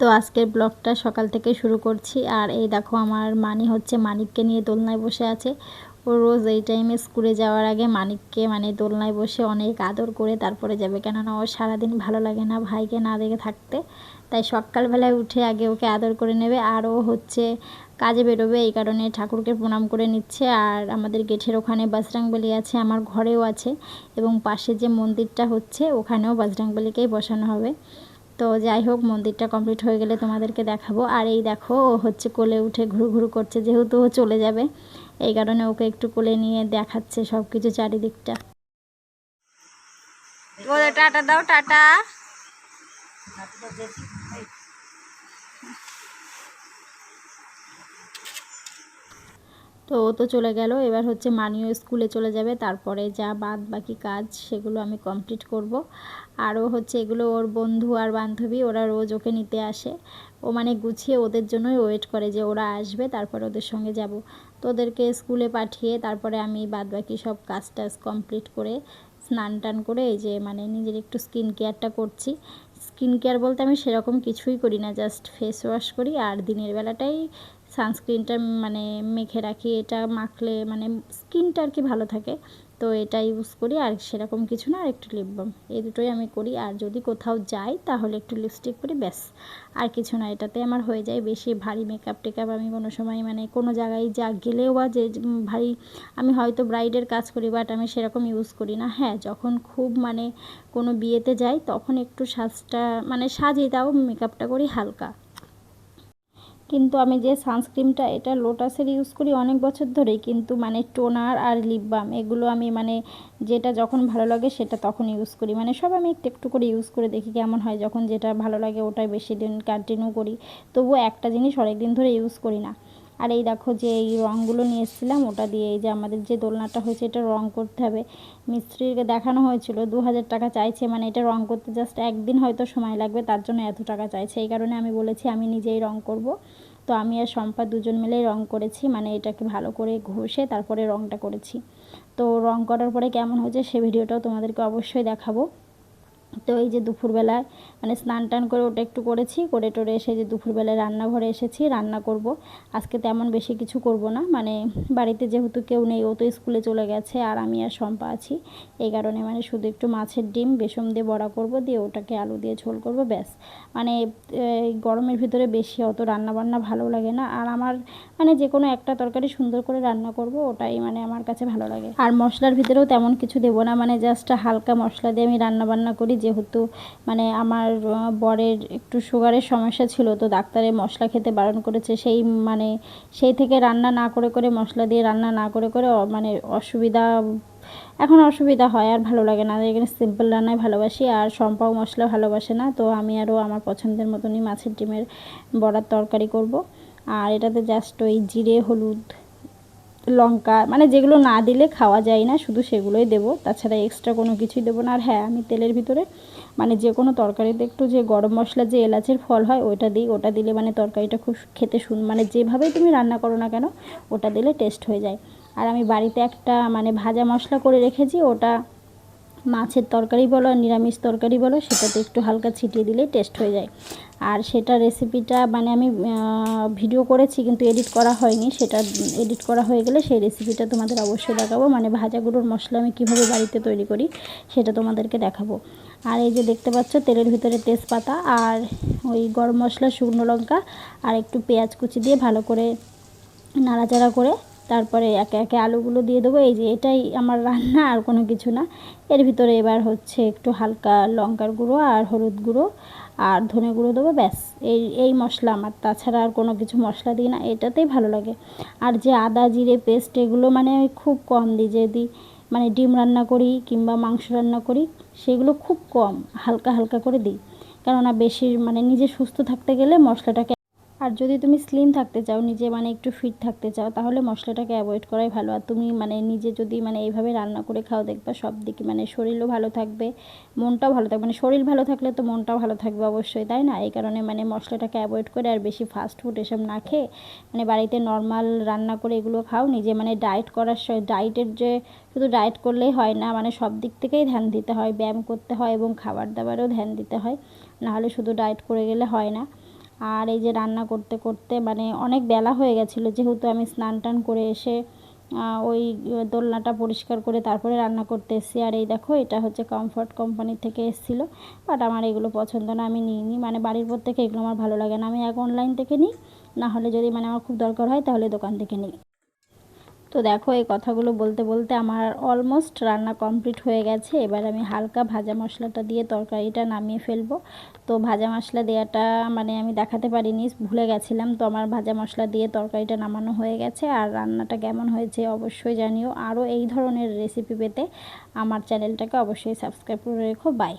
তো আজকের ব্লগটা সকাল থেকে শুরু করছি। আর এই দেখো, আমার মানি হচ্ছে মানিককে নিয়ে দোলনায় বসে আছে। ও রোজ এই টাইমে স্কুলে যাওয়ার আগে মানিককে মানে দোলনায় বসে অনেক আদর করে তারপরে যাবে। কেননা ও সারাদিন ভালো লাগে না ভাইকে না দেখে থাকতে। তাই সকালবেলায় উঠে আগে ওকে আদর করে নেবে। আর ও হচ্ছে কাজে বেরোবে, এই কারণে ঠাকুরকে প্রণাম করে নিচ্ছে। আর আমাদের গেটের ওখানে বজরাংবলী আছে, আমার ঘরেও আছে। এবং পাশে যে মন্দিরটা হচ্ছে, ওখানেও বজরাংবলীকেই বসানো হবে। তো যাই হোক মন্দিরটা কমপ্লিট হয়ে গেলে তোমাদেরকে দেখাবো। আর এই দেখো ও হচ্ছে কোলে উঠে ঘুরু ঘুরু করছে যেহেতু ও চলে যাবে এই কারণে ওকে একটু কোলে নিয়ে দেখাচ্ছে সব কিছু চারিদিকটা টাটা দাও টাটা। তো ও তো চলে গেল। এবার হচ্ছে মানিও স্কুলে চলে যাবে। তারপরে যা বাদ বাকি কাজ সেগুলো আমি কমপ্লিট করব। আরও হচ্ছে এগুলো ওর বন্ধু আর বান্ধবী, ওরা রোজ ওকে নিতে আসে। ও মানে গুছিয়ে ওদের জন্যই ওয়েট করে যে ওরা আসবে, তারপরে ওদের সঙ্গে যাব। তো ওদেরকে স্কুলে পাঠিয়ে তারপরে আমি বাদ বাকি সব কাজ টাজ কমপ্লিট করে স্নান টান করে এই যে মানে নিজের একটু স্কিন কেয়ারটা করছি। স্কিন কেয়ার বলতে আমি সেরকম কিছুই করি না জাস্ট ফেস ওয়াশ করি। আর দিনের বেলাটাই সানস্ক্রিনটা মানে মেখে রাখি, এটা মাখলে মানে স্কিনটা আর কি ভালো থাকে। তো এটা ইউজ করি, আর সেরকম কিছু না, আর একটু লিপ বাম এই দুটোই আমি করি, আর যদি কোথাও যাই, তাহলে একটু লিপস্টিক করি ব্যাস। আর কিছু না, এটাতে আমার হয়ে যায় বেশি ভারী মেকআপ টেকআপ আমি কোনো সময় মানে কোনো জায়গায় যা গেলেও বা যে ভারী, আমি হয়তো ব্রাইডের কাজ করি বাট আমি সেরকম ইউজ করি না। হ্যাঁ যখন খুব মানে কোনো বিয়েতে যাই, তখন একটু সাজটা মানে সাজিয়ে তাও মেকআপটা করি হালকা। কিন্তু আমি যে সানস্ক্রিমটা এটা লোটাসের ইউজ করি অনেক বছর ধরেই, কিন্তু মানে টোনার আর লিপ বাম এগুলো আমি মানে যেটা যখন ভালো লাগে সেটা তখন ইউজ করি। মানে সব আমি একটু একটু করে ইউজ করে দেখি কেমন হয়, যখন যেটা ভালো লাগে ওটাই বেশি দিন কন্টিনিউ করি। তবুও একটা জিনিস অনেক দিন ধরে ইউজ করি না। আর এই দেখো যে এই রঙগুলো নিয়ে এসেছিলাম, ওটা দিয়ে এই যে আমাদের যে দোলনাটা হয়েছে, এটা রং করতে হবে। মিস্ত্রিকে দেখানো হয়েছিল, দু হাজার টাকা চাইছে মানে এটা রং করতে জাস্ট একদিন হয়তো সময় লাগবে, তার জন্য এত টাকা চাইছে। এই কারণে আমি বলেছি, আমি নিজেই রং করব। তো আমি আর শম্পা দুজন মিলেই রং করেছি মানে এটাকে ভালো করে ঘষে তারপরে রংটা করেছি। তো রং করার পরে কেমন হয়েছে সে ভিডিওটাও তোমাদেরকে অবশ্যই দেখাবো। তো এই যে দুপুরবেলায় মানে স্নান টান করে ওটা একটু করেছি, করে টোরে এসে যে দুপুরবেলায় রান্নাঘরে এসেছি, রান্না করব। আজকে তেমন বেশি কিছু করব না মানে বাড়িতে যেহেতু কেউ নেই, ও তো স্কুলে চলে গেছে আর আমি আর শম্পা আছি। এই কারণে মানে শুধু একটু মাছের ডিম বেসম দিয়ে বড়া করব, দিয়ে ওটাকে আলু দিয়ে ঝোল করব, ব্যাস। মানে গরমের ভিতরে বেশি অত রান্না বান্না ভালো লাগে না। আর আমার মানে যে কোনো একটা তরকারি সুন্দর করে রান্না করব, ওটাই মানে আমার কাছে ভালো লাগে। আর মশলার ভিতরেও তেমন কিছু দেবো না মানে জাস্ট হালকা মশলা দিয়ে আমি রান্না বান্না করি যেহেতু মানে আমার বরের একটু সুগারের সমস্যা ছিল, তো ডাক্তারে মশলা খেতে বারণ করেছে। সেই মানে সেই থেকে রান্না না করে করে মশলা দিয়ে রান্না না করে করে মানে অসুবিধা, এখন অসুবিধা হয়, আর ভালো লাগে না। এখানে সিম্পল রান্নায় ভালোবাসি, আর সম্পাও মশলা ভালোবাসে না, তো আমি আরও আমার পছন্দের মতনই মাছের ডিমের বড়ার তরকারি করব। আর এটাতে জাস্ট ওই জিরে, হলুদ লঙ্কা মানে যেগুলো না দিলে খাওয়া যায় না, শুধু সেগুলোই দেবো। তাছাড়া এক্সট্রা কোনো কিছুই দেবো না। আর হ্যাঁ আমি তেলের ভিতরে মানে যে কোনো তরকারিতে একটু যে গরম মশলা, যে এলাচের ফল হয়, ওইটা দিই। ওটা দিলে মানে তরকারিটা খুব খেতে শুন মানে যেভাবেই তুমি রান্না করো না কেন, ওটা দিলে টেস্ট হয়ে যায়। আর আমি বাড়িতে একটা মানে ভাজা মশলা করে রেখেছি, ওটা মাছের তরকারি বলো আর নিরামিষ তরকারি বলো, সেটাতে একটু হালকা ছিটিয়ে দিলেই টেস্ট হয়ে যায়। আর সেটা রেসিপিটা মানে আমি ভিডিও করেছি কিন্তু এডিট করা হয়নি। সেটা এডিট করা হয়ে গেলে সেই রেসিপিটা তোমাদের অবশ্যই দেখাবো। মানে ভাজাগুলোর মশলা আমি কীভাবে বাড়িতে তৈরি করি, সেটা তোমাদেরকে দেখাবো। আর এই যে দেখতে পাচ্ছ, তেলের ভিতরে তেজপাতা আর ওই গরম মশলা, শুকনো লঙ্কা আর একটু পেঁয়াজ কুচি দিয়ে ভালো করে নাড়াচাড়া করে তারপরে একে একে আলুগুলো দিয়ে দেবো। এই যে এটাই আমার রান্না, আর কোনো কিছু না। এর ভিতরে এবার হচ্ছে একটু হালকা লঙ্কার গুঁড়ো আর হলুদ গুঁড়ো আর ধনে গুঁড়ো দেবো, ব্যাস। এই এই মশলা আমার। তাছাড়া আর কোনো কিছু মশলা দিই না, এটাতেই ভালো লাগে। আর যে আদা, জিরে, পেস্ট, এগুলো মানে আমি খুব কম দিই। যদি মানে ডিম রান্না করি কিংবা মাংস রান্না করি, সেগুলো খুব কম, হালকা হালকা করে দিই। কেননা বেশি মানে নিজে সুস্থ থাকতে গেলে মশলাটাকে আর যদি তুমি স্লিম থাকতে চাও, নিজে মানে একটু ফিট থাকতে চাও, তাহলে মশলাটাকে অ্যাভয়েড করাই ভালো। আর তুমি মানে নিজে যদি মানে এইভাবে রান্না করে খাও, দেখবা সব দিকে মানে শরীরও ভালো থাকবে, মনটাও ভালো থাকবে। মানে শরীর ভালো থাকলে তো মনটাও ভালো থাকবে অবশ্যই, তাই না? এই কারণে মানে মশলাটাকে অ্যাভয়েড করে আর বেশি ফাস্ট ফুড এসব না খেয়ে মানে বাড়িতে নর্মাল রান্না করে এগুলো খাও। নিজে মানে ডায়েট করার ডায়েটের যে শুধু ডায়েট করলেই হয় না মানে সব দিক থেকেই ধ্যান দিতে হয়। ব্যায়াম করতে হয় এবং খাবার দাবারও ধ্যান দিতে হয়। নাহলে শুধু ডায়েট করে গেলে হয় না। আর এই যে রান্না করতে করতে মানে অনেক বেলা হয়ে গেছিল, যেহেতু আমি স্নান টান করে এসে ওই দোলনাটা পরিষ্কার করে তারপরে রান্না করতে এসেছি। আর এই দেখো, এটা হচ্ছে কমফর্ট কোম্পানি থেকে এসেছিল বাট আমার এগুলো পছন্দ না, আমি নিই নি মানে বাড়ির পর থেকে এগুলো আমার ভালো লাগে না, আমি এক অনলাইন থেকে নিই, না হলে যদি মানে আমার খুব দরকার হয় তাহলে দোকান থেকে নিই। তো দেখো, এই কথাগুলো বলতে বলতে আমার অলমোস্ট রান্না কমপ্লিট হয়ে গেছে। এবার আমি হালকা ভাজা মশলাটা দিয়ে তরকারিটা নামিয়ে ফেলব। তো ভাজা মশলা দেওয়াটা মানে আমি দেখাতে পারিনি, ভুলে গেছিলাম। তো আমার ভাজা মশলা দিয়ে তরকারিটা নামানো হয়ে গেছে। আর রান্নাটা কেমন হয়েছে অবশ্যই জানিও। আরও এই ধরনের রেসিপি পেতে আমার চ্যানেলটাকে অবশ্যই সাবস্ক্রাইব করে রেখো। বাই